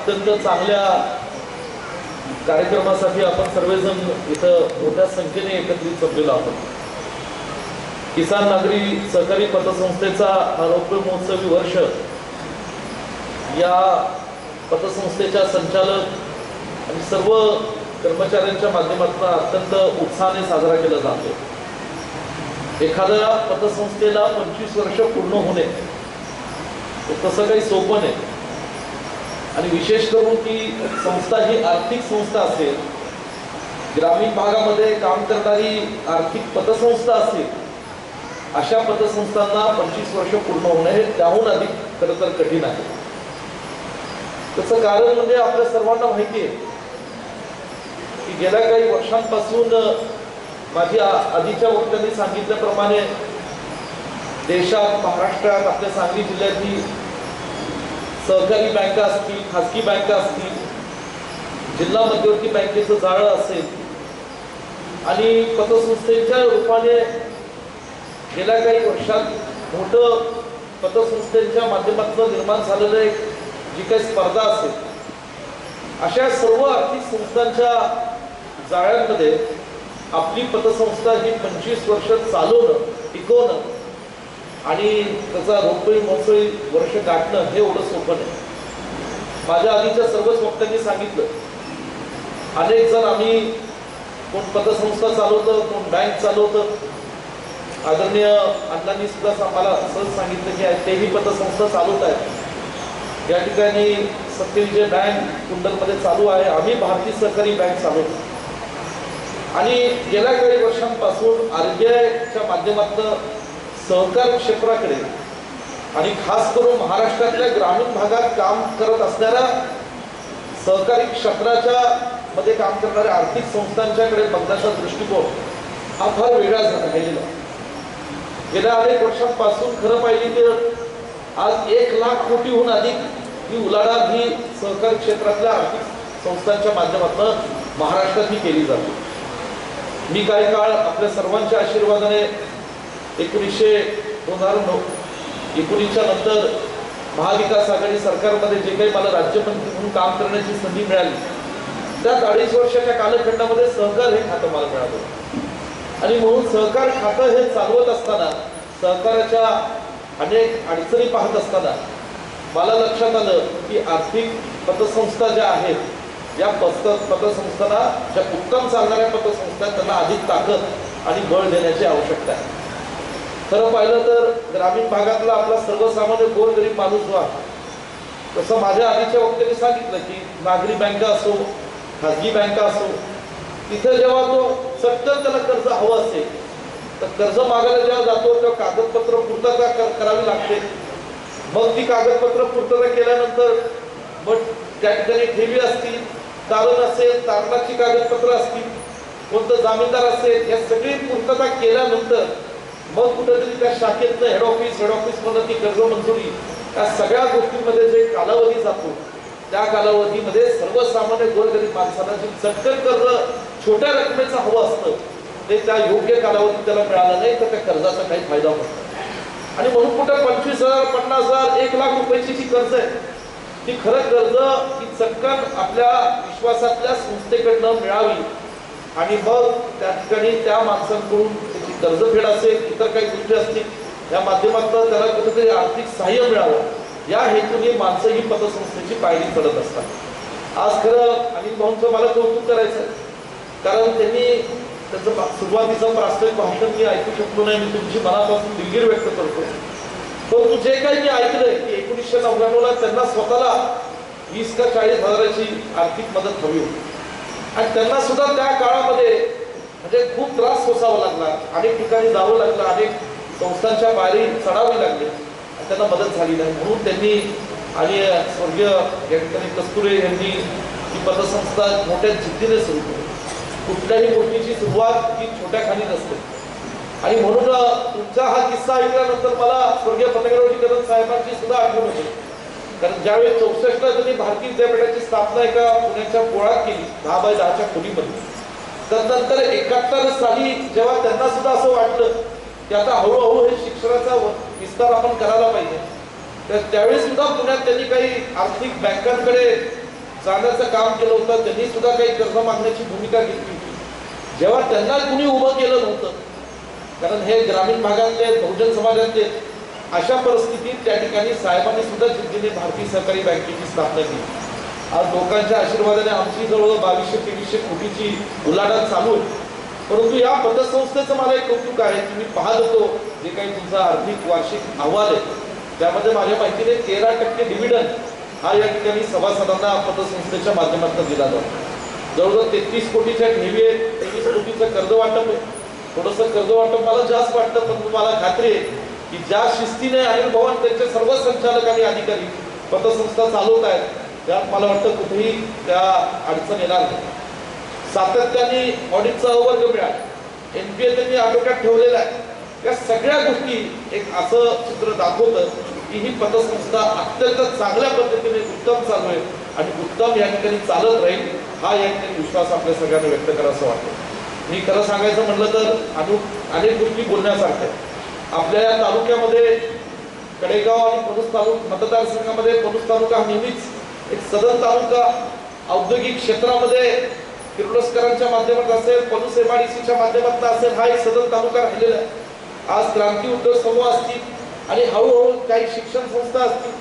अत्यंत चांगल्या कार्यक्रमासाठी आपण सर्वजण इथं मोठ्या संख्येने एकत्रित जमलेलो आहोत. किसान नागरी सहकारी पतसंस्थेचा हा रौप्य महोत्सवी वर्ष या पतसंस्थेच्या संचालक आणि सर्व कर्मचाऱ्यांच्या माध्यमातून अत्यंत उत्साहाने साजरा केला जातो. एखाद्या पतसंस्थेला पंचवीस वर्ष पूर्ण होणे तसं काही सोपं नाही. आणि विशेष करून ती संस्था ही आर्थिक संस्था असेल ग्रामीण भागामध्ये काम करणारी आर्थिक पतसंस्था असेल अशा पतसंस्थांना पंचवीस वर्ष पूर्ण होणे हे त्याहून अधिक खरं तर कठीण आहे. त्याचं कारण म्हणजे आपल्या सर्वांना माहिती आहे की गेल्या काही वर्षांपासून माझी आधीच्या वक्त्यांनी सांगितल्याप्रमाणे देशात महाराष्ट्रात आपल्या सांगली जिल्ह्यातली सहकारी बँका असतील खासगी बँका असतील जिल्हा मध्यवर्ती बँकेचं जाळं असेल आणि पतसंस्थेच्या रूपाने गेल्या काही वर्षात मोठं पतसंस्थेच्या माध्यमातून निर्माण झालेलं एक जी काही स्पर्धा असेल अशा सर्व आर्थिक संस्थांच्या जाळ्यांमध्ये आपली पतसंस्था ही पंचवीस वर्ष चालवणं टिकवणं आणि त्याचा रोपळी मोसळी वर्ष गाठणं हे एवढं सोपं नाही. माझ्या आधीच्या सर्वच वक्त्यांनी सांगितलं. अनेक जण आम्ही कोण पतसंस्था चालवतं कोण बँक चालवतं. आदरणीय अण्णांनी सुद्धा आम्हाला सहज सांगितलं की तेही पतसंस्था चालवत आहेत. या ठिकाणी सत्यविजय बँक कुंडलमध्ये चालू आहे. आम्ही भारतीय सहकारी बँक चालवतो. आणि गेल्या काही वर्षांपासून आर बी आयच्या माध्यमातून सहकार क्षेत्राकडे आणि खास करून महाराष्ट्रातल्या ग्रामीण भागात काम करत असणाऱ्या सहकारी क्षेत्राच्या मध्ये काम करणाऱ्या आर्थिक संस्थांच्याकडे बघण्याचा दृष्टिकोन हा फार वेगळा झाला राहिलेला गेल्या अनेक वर्षांपासून खरं पाहिजे तर आज एक लाख कोटीहून अधिक ही उलाढाल ही सहकारी क्षेत्रातल्या आर्थिक संस्थांच्या माध्यमातून महाराष्ट्रात ही केली जाते. मी काही काळ आपल्या सर्वांच्या आशीर्वादाने एकोणीसशे दोन हजार नऊ एकोणीसच्या नंतर महाविकास आघाडी सरकारमध्ये जे काही मला राज्यमंत्री म्हणून काम करण्याची संधी मिळाली त्यात अडीच वर्षाच्या कालखंडामध्ये सहकार हे खातं मला मिळालं. आणि म्हणून सहकार खातं हे चालवत असताना सहकाराच्या अनेक अडचणी पाहत असताना मला लक्षात आलं की आर्थिक पतसंस्था ज्या आहेत या पत पतसंस्थांना ज्या उत्तम चालणाऱ्या पतसंस्था त्यांना अधिक ताकद आणि बळ देण्याची आवश्यकता आहे. खरं पाहिलं तर ग्रामीण भागातला आपला सर्वसामान्य गोरगरीब माणूस जो आहे तसं माझ्या आधीच्या वक्त्यांनी सांगितलं की नागरी बँका असो खाजगी बँका असो तिथे जेव्हा तो चटकन त्याला कर्ज हवं असेल तर कर्ज मागायला जेव्हा जातो तेव्हा कागदपत्र पूर्तता कर- करावी लागते. मग ती कागदपत्र पूर्तता केल्यानंतर मग त्या ठिकाणी ठेवी असतील तारण असेल तारणाची कागदपत्र असतील कोणतं जामीनदार असेल या सगळी पूर्तता केल्यानंतर मग कुठेतरी त्या शाखेतलं हेड ऑफिस हेड ऑफिसमधनं ती कर्ज मंजुरी या सगळ्या गोष्टींमध्ये जे कालावधी जातो त्या कालावधीमध्ये सर्वसामान्य गोरगरीब माणसाला जे चटकन कर्ज छोट्या रकमेचं हवं असतं ते त्या योग्य कालावधीत त्याला मिळालं नाही तर त्या कर्जाचा काही फायदा होत आणि म्हणून कुठं पंचवीस हजार पन्नास हजार एक लाख रुपयाची जी कर्ज आहे ती खरं कर्ज ही चटकन आपल्या विश्वासातल्या संस्थेकडनं मिळावी आणि मग त्या ठिकाणी त्या माणसांकडून कर्जफेड असेल इतर काही गोष्टी असतील या माध्यमातून त्याला कुठेतरी आर्थिक सहाय्य मिळावं. या हेतूने माणसं ही पतसंस्थेची पायरी चढत असतात. आज खरं अनिल भाऊंचं मला कौतुक करायचं कारण त्यांनी त्याचं सुरुवातीचं प्रास्ताविक भाषण मी ऐकू शकलो नाही मी तुमची मनापासून दिलगीर व्यक्त करतो. परंतु जे काही मी ऐकलंय की एकोणीसशे नव्याण्णवला त्यांना स्वतःला वीस का चाळीस हजाराची आर्थिक मदत हवी होती. आणि त्यांना सुद्धा त्या काळामध्ये म्हणजे खूप त्रास सोसावा लागला. अनेक ठिकाणी जावं लागलं अनेक संस्थांच्या पायरी चढावी लागली. आणि त्यांना मदत झाली नाही. म्हणून त्यांनी आणि स्वर्गीय या ठिकाणी कस्तुरे यांनी ही पतसंस्था मोठ्या जिद्दीने सुरू केली. कुठल्याही गोष्टीची सुरुवात ही छोट्या खाली नसते आणि म्हणून तुमचा हा किस्सा ऐकल्यानंतर मला स्वर्गीय पतंगरावजी कदम साहेबांची सुद्धा आठवण होती कारण ज्यावेळी चौसष्टला त्यांनी भारतीय विद्यापीठाची स्थापना एका पुण्याच्या पोळात केली दहा बाय दहाच्या खोलीमध्ये तर नंतर एकाहत्तर साली जेव्हा त्यांना सुद्धा असं वाटलं की आता हळूहळू हे शिक्षणाचा व- विस्तार आपण करायला पाहिजे तर त्यावेळी सुद्धा पुण्यात त्यांनी काही आर्थिक बँकांकडे जाण्याचं काम केलं होतं. त्यांनी सुद्धा काही कर्ज मागण्याची भूमिका घेतली होती. जेव्हा त्यांना कुणी उभं केलं नव्हतं कारण हे ग्रामीण भागातले बहुजन समाजातले अशा परिस्थितीत त्या ठिकाणी साहेबांनी सुद्धा जिद्दीने भारतीय सहकारी बँकेची स्थापना केली. आज लोकांच्या आशीर्वादाने आमची जवळ बावीसशे तेवीसशे कोटीची उलाढाल चालू परंतु या पतसंस्थेचं मला एक कौतुक आहे की मी पाहत होतो जे काही तुमचा आर्थिक वार्षिक अहवाल आहे त्यामध्ये माझ्या माहितीने तेरा टक्के डिव्हिडंड हा या ठिकाणी सभासदांना पतसंस्थेच्या माध्यमातून दिला जातो. जवळजवळ तेहतीस कोटीच्या ठेवी आहेत तेवीस कोटीचं कर्ज वाटप आहे. थोडंसं कर्ज वाटप मला जास्त वाटतं पण मला खात्री आहे की ज्या शिस्तीने अनिल भवन त्यांचे सर्व संचालक आणि अधिकारी पतसंस्था चालवत आहेत त्यात मला वाटतं कुठेही त्या अडचण येणार नाही. सातत्याने ऑडिटचा अवर्ग मिळाला. पी त्यांनी आटोक्यात ठेवलेला आहे. या सगळ्या गोष्टी एक असं चित्र दाखवतं की ही पतसंस्था अत्यंत चांगल्या पद्धतीने उत्तम चालू आहे आणि उत्तम या ठिकाणी चालत राहील हा या ठिकाणी विश्वास आपल्या सगळ्यांना व्यक्त करा वाटतं. मी खरं सांगायचं म्हटलं तर अनु अनेक गोष्टी बोलण्यासारख्या आहेत. आपल्या या तालुक्यामध्ये कडेगाव आणि पणूस तालुक मतदारसंघामध्ये पणूस तालुका हा नेहमीच एक सदन तालुका औद्योगिक क्षेत्रामध्ये किर्लोस्करांच्या माध्यमात असेल पलूस एमआयडीसीच्या माध्यमात असेल हा एक सदन तालुका राहिलेला आहे. आज क्रांती उद्योग समूह असतील आणि हळूहळू काही शिक्षण संस्था असतील.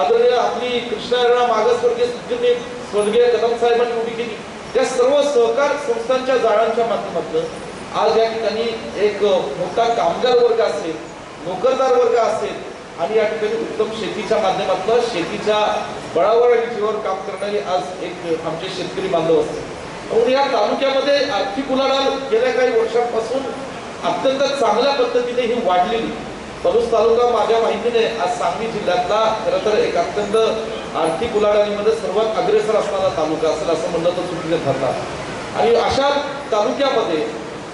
आदरणीय आपली कृष्णा मागासवर्गीय सुज्जने स्वर्गीय कदम साहेबांनी उभी केली. त्या सर्व सहकार संस्थांच्या जाळांच्या माध्यमातून आज या ठिकाणी एक मोठा कामगार वर्ग असेल नोकरदार वर्ग असेल आणि या ठिकाणी उत्तम शेतीच्या माध्यमातून शेतीच्या बळावर आणि जीवावर काम करणारे आज एक आमचे शेतकरी बांधव असतील. म्हणून या तालुक्यामध्ये आर्थिक उलाढाल गेल्या काही वर्षांपासून अत्यंत चांगल्या पद्धतीने ही वाढलेली. पलूस तालुका माझ्या माहितीने आज सांगली जिल्ह्यातला खरं तर एक अत्यंत आर्थिक उलाढालीमध्ये सर्वात अग्रेसर असणारा तालुका असेल असं म्हणलं तर चुकीचे ठरतात आणि अशा तालुक्यामध्ये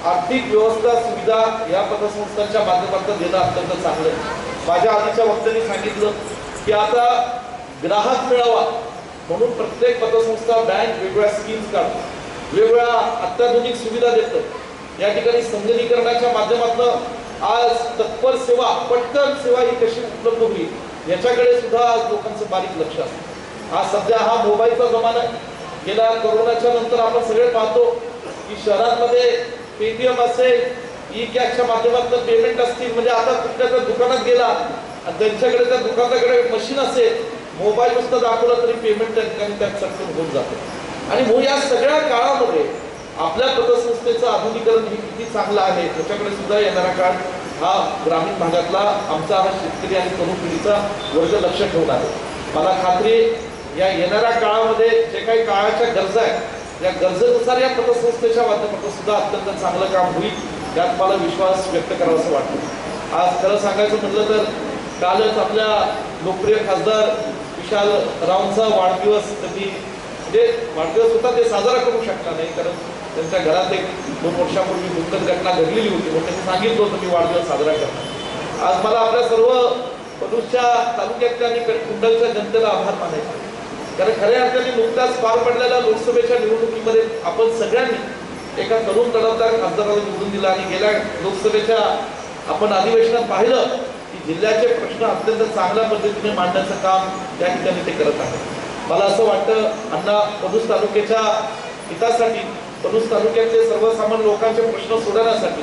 आर्थिक व्यवस्था सुविधा या पतसंस्थांच्या माध्यमातून देणं अत्यंत चांगलं आहे. माझ्या आधीच्या वक्त्यांनी सांगितलं की आता ग्राहक मिळावा म्हणून प्रत्येक पतसंस्था बँक वेगवेगळ्या स्कीम्स काढतात वेगवेगळ्या अत्याधुनिक सुविधा देतात या ठिकाणी संगणीकरणाच्या माध्यमातून आज तत्पर सेवा पटकन सेवा ही कशी उपलब्ध होईल याच्याकडे सुद्धा आज लोकांचं बारीक लक्ष असतं. आज सध्या हा मोबाईलचा जमाना आहे. गेल्या कोरोनाच्या नंतर आपण सगळे पाहतो की शहरांमध्ये पेटीएम असेल ई कॅशच्या माध्यमातून पेमेंट असतील. म्हणजे आता कुठल्या दुकानात गेला आणि त्यांच्याकडे त्या दुकानाकडे मशीन असेल मोबाईल नुसतं दाखवलं तरी पेमेंट त्या ठिकाणी त्यात सक्षम होऊन जातं. आणि मग या सगळ्या काळामध्ये आपल्या पतसंस्थेचं आधुनिकरण हे किती चांगलं आहे त्याच्याकडे सुद्धा येणारा काळ हा ग्रामीण भागातला आमचा हा शेतकरी आणि तरुण पिढीचा वर्ग लक्ष ठेवून आहे. मला खात्री या येणाऱ्या काळामध्ये जे काही काळाच्या गरजा आहेत या गरजेनुसार या पतसंस्थेच्या माध्यमातून सुद्धा अत्यंत चांगलं काम होईल त्यात मला विश्वास व्यक्त करावा असं वाटतं. आज खरं सांगायचं म्हटलं तर कालच आपल्या लोकप्रिय खासदार विशाल रावचा वाढदिवस कधी म्हणजे वाढदिवस होता ते साजरा करू शकला नाही कारण त्यांच्या घरात एक दोन वर्षापूर्वी मुक्त घटना घडलेली होती मग त्यांनी सांगितलं होतं मी वाढदिवस साजरा करणार आज मला आपल्या सर्व पदूसच्या तालुक्यातल्या आणि कुंडलच्या जनतेला आभार मानायचे कारण खऱ्या अर्थाने नुकत्याच पार पडलेल्या लोकसभेच्या निवडणुकीमध्ये आपण सगळ्यांनी एका तरुण तडफदार खासदाराला निवडून दिला आणि गेल्या लोकसभेच्या आपण अधिवेशनात पाहिलं की जिल्ह्याचे प्रश्न अत्यंत चांगल्या पद्धतीने मांडण्याचं काम त्या ठिकाणी ते करत आहेत. मला असं वाटतं अण्णा पदूस तालुक्याच्या हितासाठी पदूस तालुक्यातले सर्वसामान्य लोकांचे प्रश्न सोडवण्यासाठी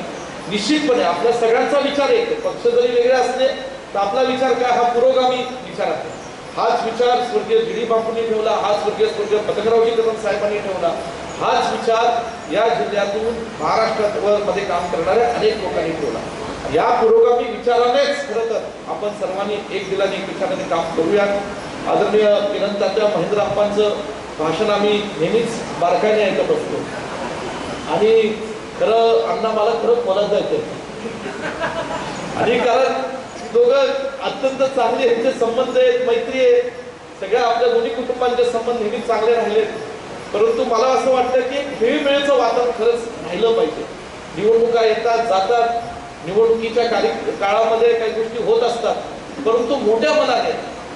निश्चितपणे आपल्या सगळ्यांचा विचार एक आहे. पक्ष जरी वेगळे असले तर आपला विचार काय? हा पुरोगामी विचार आहे. हाच विचार स्वर्गीय जी बापूंनी ठेवला हाच स्वर्गीय स्वर्गीय पतंगरावजी कदम साहेबांनी ठेवला. हाच विचार या जिल्ह्यातून महाराष्ट्रात मध्ये काम करणाऱ्या अनेक लोकांनी ठेवला. या पुरोगामी विचारानेच खरं तर आपण सर्वांनी एक दिलाने एक विचाराने काम करूया आदरणीय किरण तात्या महेंद्र भाषण आम्ही नेहमीच बारकाईने ऐकत असतो. आणि खरं अण्णा मला खरं बोलत जायचं आणि कारण दोघं अत्यंत चांगले यांचे संबंध आहेत मैत्री आहे. सगळ्या आपल्या दोन्ही कुटुंबांचे संबंध नेहमीच चांगले राहिलेत. परंतु मला असं वाटतं की खेळीमेळीचं वातावरण खरंच राहिलं पाहिजे. निवडणुका येतात जातात. निवडणुकीच्या कार्य काळामध्ये काही गोष्टी होत असतात परंतु मोठ्या मनाने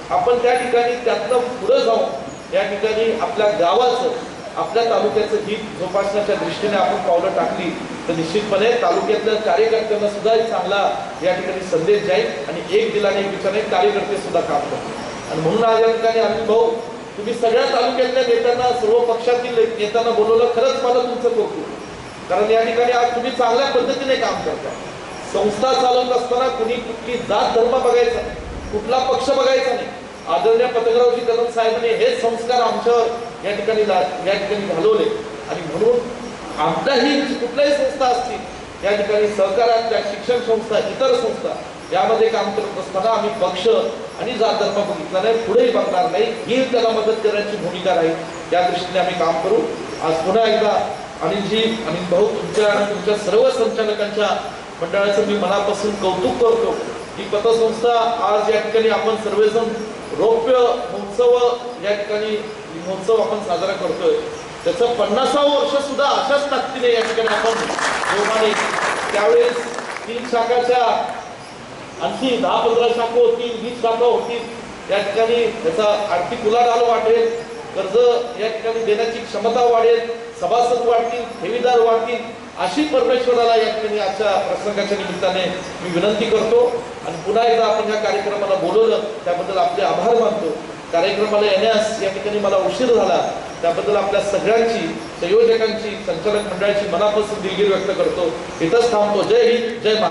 आपण त्या ठिकाणी त्यातनं पुढं जाऊन या ठिकाणी आपल्या गावाचं आपल्या तालुक्याचं हित जोपासण्याच्या दृष्टीने आपण पावलं टाकली तर निश्चितपणे तालुक्यातल्या कार्यकर्त्यांना सुद्धा चांगला या ठिकाणी संदेश जाईल आणि एक दिलाने एक विचाराने कार्यकर्ते सुद्धा काम करतील. आणि म्हणून आज या ठिकाणी आम्ही भाऊ तुम्ही सगळ्या तालुक्यातल्या नेत्यांना सर्व पक्षातील नेत्यांना बोलवलं खरंच मला तुमचं कौतुक. कारण या ठिकाणी आज तुम्ही चांगल्या पद्धतीने काम करता संस्था चालवत असताना कुणी कुठली जात धर्म बघायचा कुठला पक्ष बघायचा नाही. आदरणीय पत्रकारजी कदम साहेबांनी हे संस्कार आमच्यावर या ठिकाणी या ठिकाणी घालवले. आणि म्हणून आमच्याही कुठल्याही संस्था असतील या ठिकाणी सहकारातल्या शिक्षण संस्था इतर संस्था यामध्ये काम करत असताना आम्ही पक्ष आणि जात धर्म बघितला नाही पुढेही बघणार नाही. ही त्याला मदत करण्याची भूमिका राहील. त्या दृष्टीने आम्ही काम करू. आज पुन्हा एकदा अनिलजी अनिल भाऊ तुमच्या आणि तुमच्या सर्व संचालकांच्या मंडळाचं मी मनापासून कौतुक करतो ही पतसंस्था आज या ठिकाणी आपण सर्वजण रौप्य महोत्सव या ठिकाणी महोत्सव आपण साजरा करतोय. त्याचं पन्नासावं वर्ष सुद्धा अशाच ताकदीने या ठिकाणी आपण जोमाने त्यावेळेस तीन शाखाच्या आणखी दहा पंधरा शाखा होतील वीस शाखा होतील या ठिकाणी त्याचा आर्थिक उलाढाल वाटेल. कर्ज या ठिकाणी देण्याची क्षमता वाढेल सभासद वाढतील ठेवीदार वाढतील अशी परमेश्वराला या ठिकाणी आजच्या प्रसंगाच्या निमित्ताने मी विनंती करतो. आणि पुन्हा एकदा आपण या कार्यक्रमाला बोलवलं त्याबद्दल आपले आभार मानतो. कार्यक्रमाला येण्यास या ठिकाणी मला उशीर झाला. त्याबद्दल आपल्या सगळ्यांची संयोजकांची संचालक मंडळाची मनापासून दिलगिरी व्यक्त करतो. इथंच थांबतो. जय हिंद जय